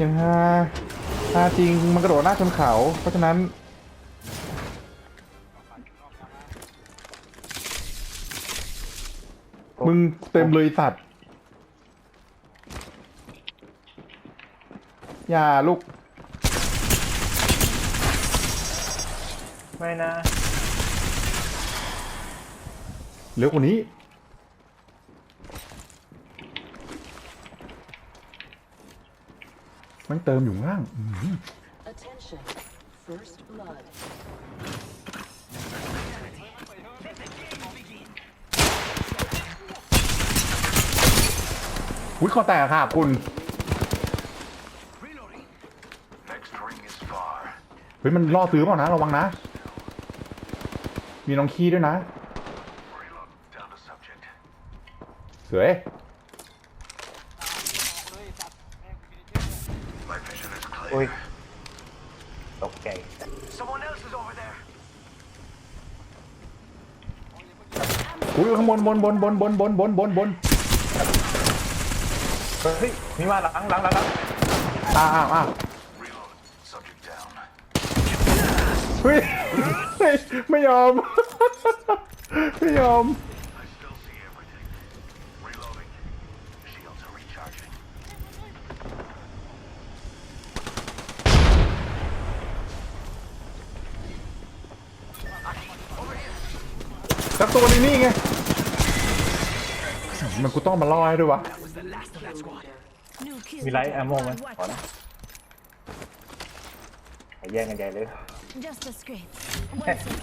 ยังฮาฮาจริงมันกระโดดหน้าชนเขา เพราะฉะนั้น มึงเต็มเลยสัตว์อย่าลูก ไม่นะ เร็วกว่านี้ มันเติมอยู่ข้างล่างอื้อหือ Attention. First blood. อุ้ยคอแตกค่ะคุณ Next ring is far. เฮ้ย มันล่อซื้อเปล่านะ ระวังนะ มีน้องขี้ด้วยนะ Reload. Down to subject. เสือย My vision is อุ้ย clear. ตกใจ Someone else is over there. อุ้ยข้างบนบนบนบนบนบนบนบนบนเฮ้ยมีมาหลังหลังหลังหลังอ้าวอ้าวอ้าว Reload. Subject down. เฮ้ยไม่ยอม ไม่ยอม สักตัวนี้นี่ไง มันกูต้องมาล่อให้ด้วยวะ New kill. มีไลท์แอมโมไหม Watch ขอนะไปแย่งกันใหญ่เลย Just a scrape. One second.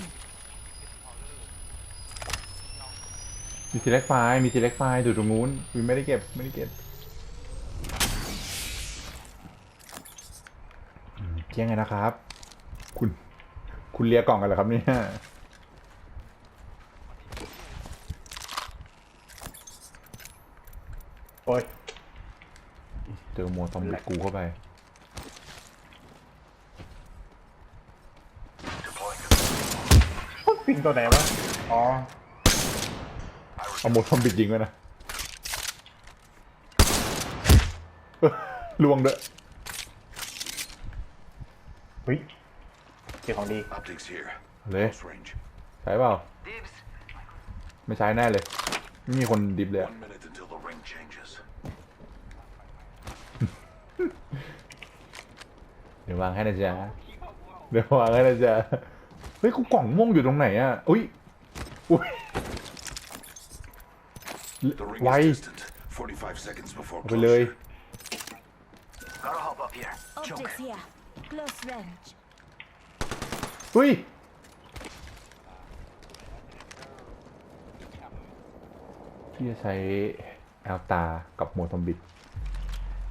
มีทีเล็กไฟล์มีทีเล็กไฟล์อยู่ตรงนู้นวินไม่ได้เก็บไม่ได้เก็บอืมเที่ยงไงนะครับ คุณ คุณเลียกล่องกันเหรอครับเนี่ย อ้ยเจอโมซอมบิกกูเข้าไป Deploying. ปิงตัวไหนวะ อ๋อ เอาโมซอมบิกยิงไว้นะเอ้อลวงเด้อเฮ้ยเจ้าของดี Optics here. เลย Close range. ใช่เปล่า Dibs. ไม่ใช้แน่เลยไม่มีคนดิบเลยอะ One minute until the ring changes. เดี๋ยววางให้นะจ๊ะเดี๋ยววางให้นะจ๊ะเฮ้ยกูกล่องม่วงอยู่ตรงไหนอะอุ้ยอุ้ย The ring ไว is distant. 45 seconds before เอาไปเลย closure. Gotta hop up here. Optics here. Close range. อุ้ยพี่จะใช้แอลตากับโมทอมบิด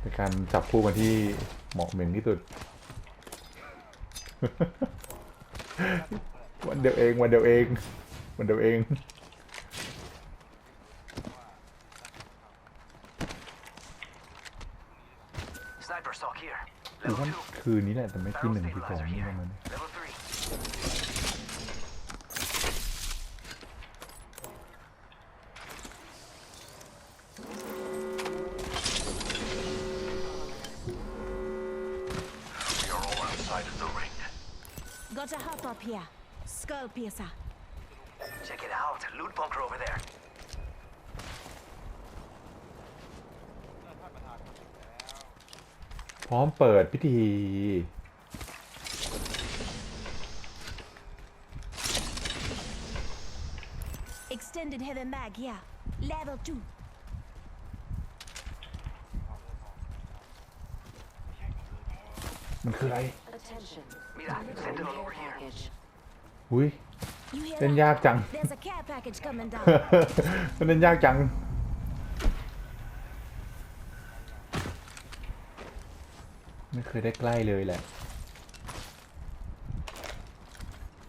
ในการจับคู่กันที่เหมาะเหม่งที่สุด วันเดียวเองวันเดียวเองวันเดียวเอง Sniper stock here. กูว่าคืนนี้แหละแต่ไม่ที่หนึ่งที่สองนี่ประมาณนี้ all outside of the ring. Got a hop up here. Skull piercer. Check it out. Loot bunker over there. พร้อมเปิดพิธี Extended heavy mag here. Level two. มันคืออะไร Attention. Mira, sentinel over here. package. อุ้ย You hear เล่น that? ยากจัง There's a care package coming down. มันเล่นยากจัง ไม่เคยได้ใกล้เลยแหละ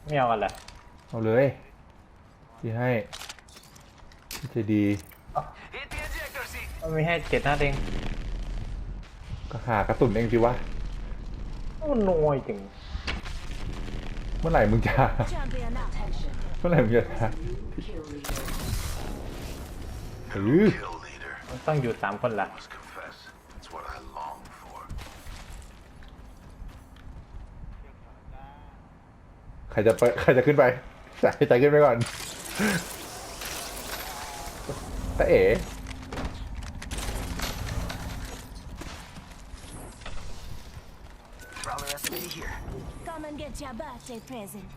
ไม่เอากันเหรอเอาเลยที่ให้ที่จะดี Hit the ejector seat. มันไม่ให้เจ็ดนัดเองก็หากระสุนเองสิวะ โอ้หน่วยจังเมื่อไหร่มึงจะ เมื่อไหร่มึงจะเฮ้ยมันต้องอยู่สามคนละใครจะไปใครจะขึ้นไปใจใจขึ้นไปก่อนตะเอ๋ Come and get your birthday present.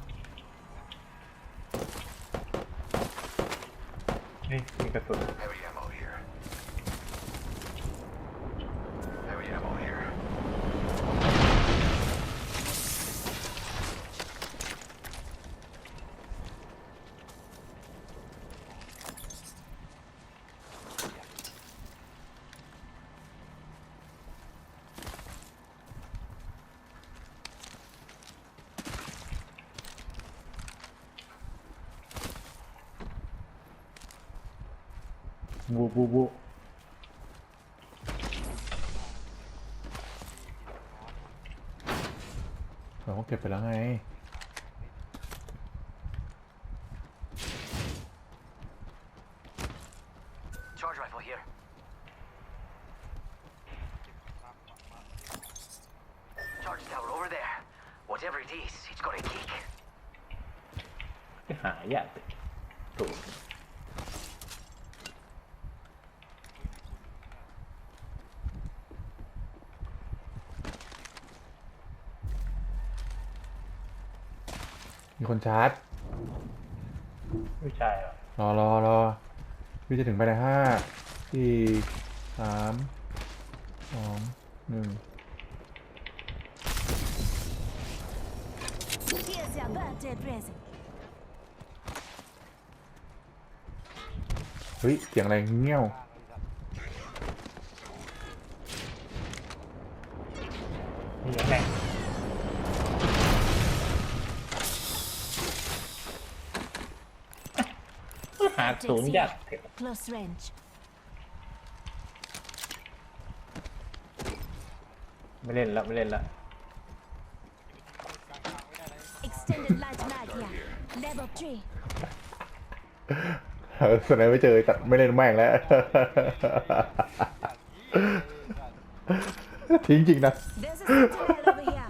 นี่มีกระสุน Heavy ammo here. Heavy ammo here. บูบูบูเราก็เก็บไปแล้วไง Charge rifle here. Charge tower over there. Whatever it is, it's got a kick. หายากถูก มีคนชาร์จ ไม่ใช่หรอรอรอรอพี่จะถึงไปในห้าสี่สามสองหนึ่ง Here's your birthday present. เฮ้ย เสียงอะไรเงี้ยว มีอย่างไง หาศูนย์ยากเถอะ Close range. ไม่เล่นละไม่เล่นละ Extended light mag here. Level 3. เออสไนไม่เจอตัดไม่เล่นแม่งแล้ว ทิ้งจริงนะ There's a sentinel over here.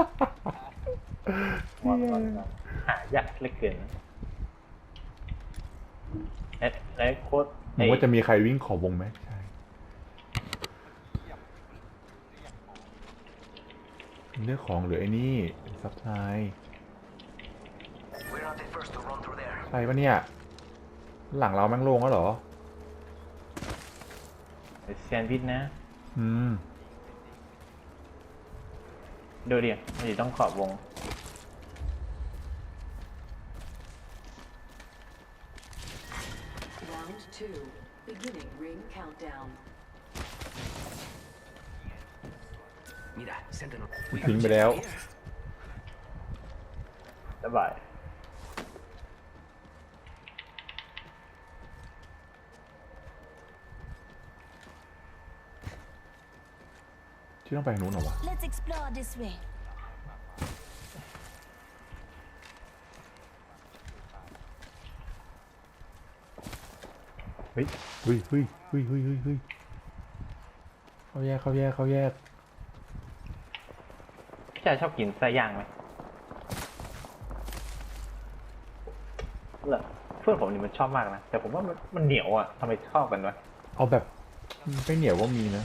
วันวันวันหายากเหลือเกินเอ๊ะไอ้โค้ดมึงว่าจะมีใครวิ่งขอบวงไหมใช่เลือกของหรือไอ้นี่ซับไซ We're not the first to run through there. ใช่ปะเนี่ย หลังเราแม่งโลงแล้วเหรอไอ้แซนด์วิชนะ อืม ดูดิมันอยู่ต้องขอบวง two, beginning ring countdown. Mira, Sentinel. Filme it out. Bye bye. Let's explore this way. เฮ้ยเฮ้ยเฮ้ยเฮ้ยเฮ้ยเฮ้ยเฮ้ยเขาแยกเขาแยกเขาแยกพี่ชายชอบกินไส้ย่างไหมเหรอเพื่อนผมนี่มันชอบมากนะ แต่ผมว่ามันมันเหนียวอะทำไมชอบกันวะเอาแบบไม่เหนียวก็มีนะ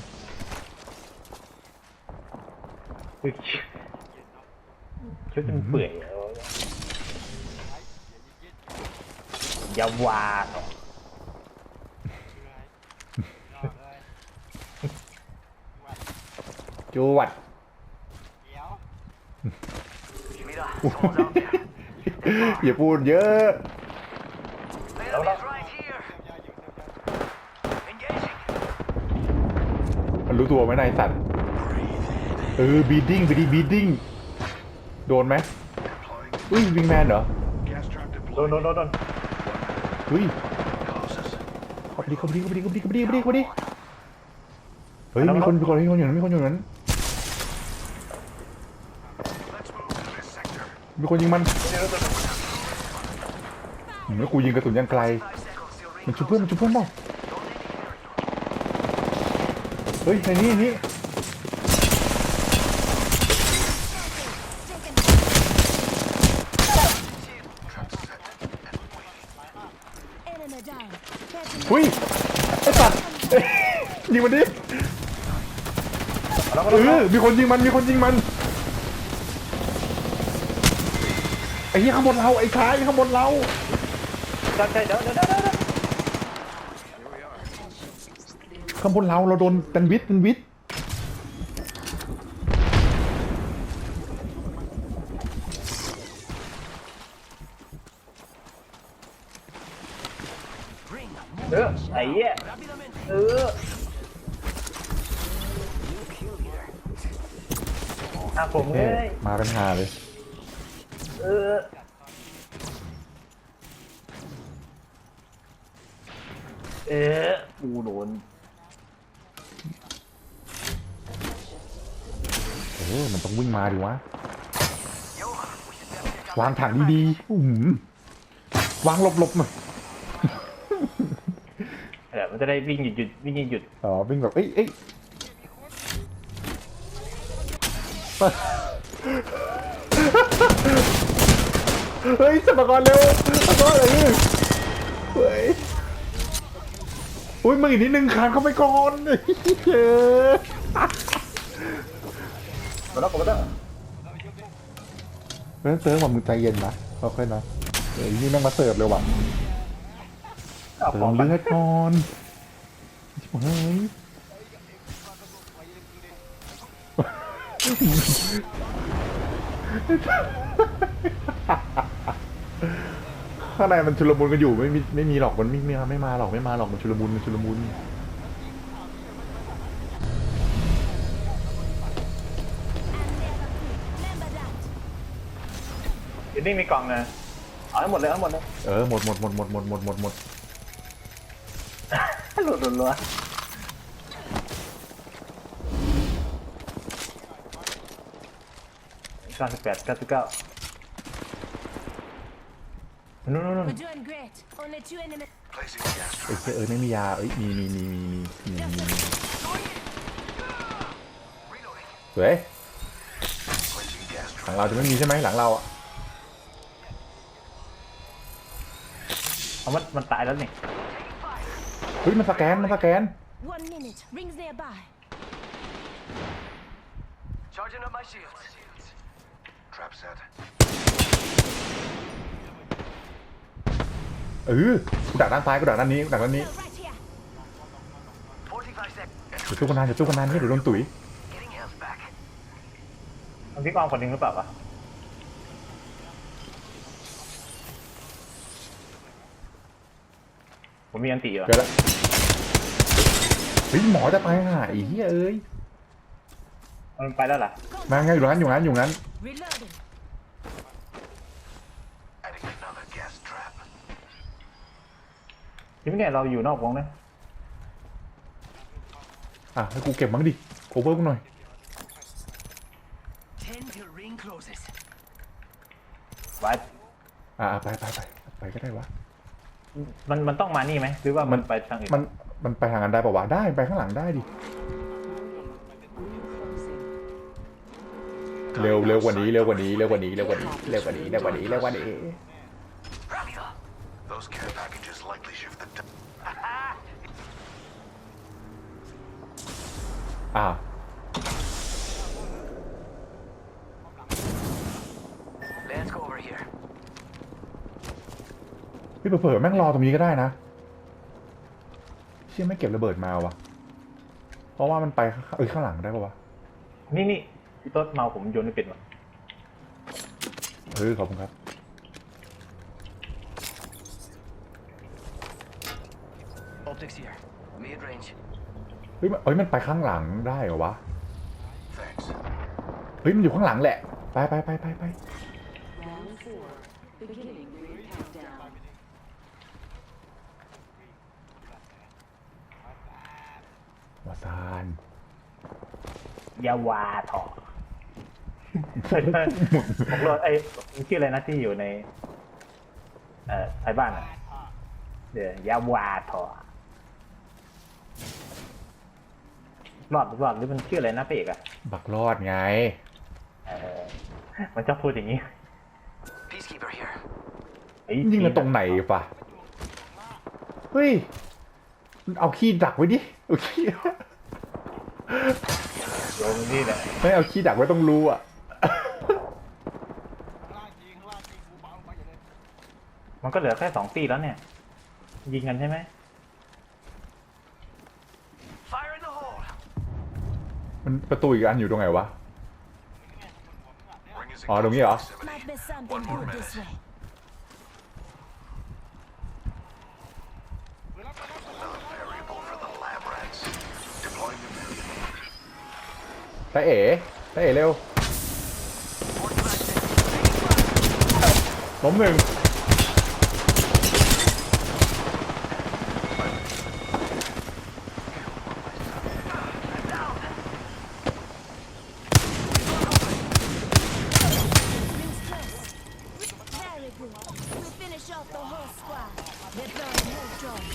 เฮ้ยชุดมันเปื่อยอะอยาวาเหรอ จวด Mira, someone's out there. อย่าพูดเยอะ The enemy's right here. Engaging. มันรู้ตัวไหมนายสัตว์ เออบีดดิ้งไปดิบีดดิ้งโดนไหม Deploying อุ้ยวิงแมนเหรอ gas trap โดน deployed. โดนโดนโดนเฮ้ย Closes. เข้าไปดิเข้าไปดิเข้าไปดิเข้าไปดิเข้าไปดิเข้าไปดิเข้าไปดิเฮ้ยมีคนมีคนมีคนอยู่นั้นมีคนอยู่นั้น มีคนยิงมันหืมแล้กูยิงกระสุนยังไกล มันชุบเพื่อนมันชุบเพื่อนเปล่เฮ้ยในนี้นี่หุ้ยไอ้สัตว์เยิงมันดิเออมีคนยิงมันมีคนยิงมัน ไอ้เหี้ยข้างบนเราไอ้ชายข้างบนเราใช่ใช่เดี๋ยวเดี๋ยวเดี๋ยวเดี๋ยวข้างบนเราเราโดนเป็นวิทเป็นวิทเออไอ้เหี้ยเอออะผมเลเอ้ยยมาเป็นหาเลย เออเออกูโดนเออมันต้องวิ่งมาดิวะ วางถังดีๆอื้อหือวางหลบๆหน่อยเออมันจะได้วิ่งหยุดหยุดวิ่งหยุดหยุดอ๋อวิ่งแบบเอ้ยเอ้ย เฮ้ยจับมาก่อนเร็วจับมาก่อนเออเฮ้ยอุ้ยมึงอีกนิดนึงคานเข้าไปก่อนเฮ้ยเออกดแล้วกดแล้วเรื่องเติมว่ามึงใจเย็นนะค่อยๆนะเฮ้ยนี่แม่งมาเสิร์ฟเลยว่ะเอาเติมเลือดก่อนเฮ้ย ข้างในมันชุลมุนกันอยู่ไม่มีไม่มีหรอกมันไม่มีไม่มาหรอกไม่มาหรอกมันชุลมุนมันชุลมุน Remember that. เดี๋ยวนี่มีกล่องนะเอาให้หมดเลยเอาให้หมดเลยเออหมดหมดหมดหมดหมดหมดหมดหมดหลุดหลุดรัวเก้าสิบแปดเก้าสิบเก้า นู่นนู่นนู่น We're doing great. Only two enemies. Placing gas เอ้ย trap. เออไม่มียาเอ้ยมีมีมีมีมีมีมีมี Reloading. สวย Placing gas หลั trap. งเราจะไม่มีใช่ไหมหลังเราอะเอามันมันตายแล้วนี่เฮ้ยมันสแกนมันสแกน One minute. Rings nearby. Charging up my shields. Trap set. เออกูดักด้านซ้ายกูดักด้านนี้กูดักด้านนี้ Well, right here. 45 seconds. อย่าสู้กันนานอย่าสู้กันนานเดี๋ยวโดนตุ๋ย Getting health back. มันพี่กองคนหนึ่งหรือเปล่าวะผมมีอันตีเหรอเดี๋ยวละเฮ้ยหมอจะตายห่าไอ้เหี้ยเอ้ยมันไปแล้วล่ะมาไงอยู่งั้นอยู่งั้นอยู่งั้น ที่เนี่ยเราอยู่นอกวงนะอะให้กูเก็บมั้งดิโคเวอร์กูหน่อย10 till ring closes. ไว้อะอะไปไปไปไปก็ได้วะ มันมันต้องมานี่ไหมหรือว่ามันไปทางอื่นมันมันไปทางกันได้ปะวะได้ไปข้างหลังได้ดิเร็วเร็วกว่านี้เร็วกว่านี้เร็วกว่านี้เร็วกว่านี้เร็วกว่านี้เร็วกว่านี้เร็วกว่านี้ Rally up. Those care packages likely shift the. d- อะ Let's go over here. พี่เผลอๆแม่งรอตรงนี้ก็ได้นะ เชี่ยไม่เก็บระเบิดมาวะเพราะว่ามันไปข้างเอ้ยข้างหลังได้ปะวะนี่นี่พี่ต้นเมาผมโยนไม่เป็นวะเฮ้ยขอบคุณครับ Optics here. Mid range. เฮ้ยมันเอ้ยมันไปข้างหลังได้เหรอวะ Thanks. เฮ้ยมันอยู่ข้างหลังแหละ ไปไปไปไปไป Round four. Beginning ring countdown. วาซานยาวาถอผมรอไอ้มันชื่ออะไรนะที่อยู่ใน เอ่อไทยบ้านอะเดี๋ยวยาวาถอรอดรอดหรือมันชื่ออะไรนะพระเอกอะบักรอดไง เออมันชอบพูดอย่างนี้ Peacekeeper here. ไอ้ยิงกันตรงไหนปะเฮ้ย เอาขี้ดักไว้ดิ เอาขี้โยนนี่แหละไม่เอาขี้ดักไว้ต้องรู้อะ มันก็เหลือแค่สองตีแล้วเนี่ย ยิงกันใช่ไหม Fire in the hole. มันประตูอีกอันอยู่ตรงไหนวะ Ring is in อ๋อตรงนี้เหรอ proximity. Might be something One more good this minute. way. ตาเอ๋ตาเอ๋เร็ว ล้มหนึ่ง Rings close. Very good. We finish off the whole squad. They're burning whole joint.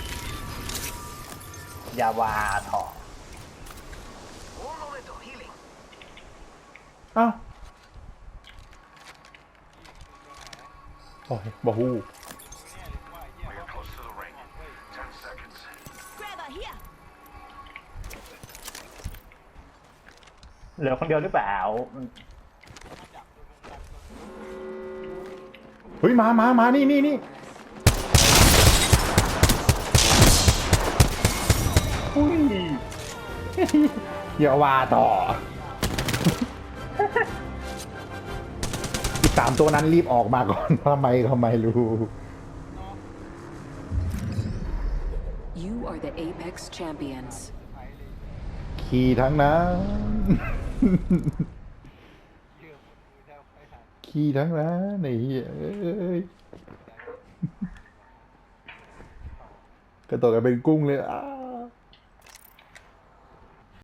ยาวาถอ Un momento, healing. อ้าวโอ้ยบาฮู We are close to the ring. Ten seconds. Grabber here. เหลือคนเดียวหรือเปล่า เฮ้ย มามามานี่นี่นี่อุ้ยอย่าว่าต่อ สามตัวนั้นรีบออกมาก่อนทำไมทำไมรู้ You are the Apex champions. ขี่ทั้งนั้น ขี่ทั้งนั้นไอ้เหี้ยเอ้ยกระโดดกันเป็นกุ้งเลยอ้าว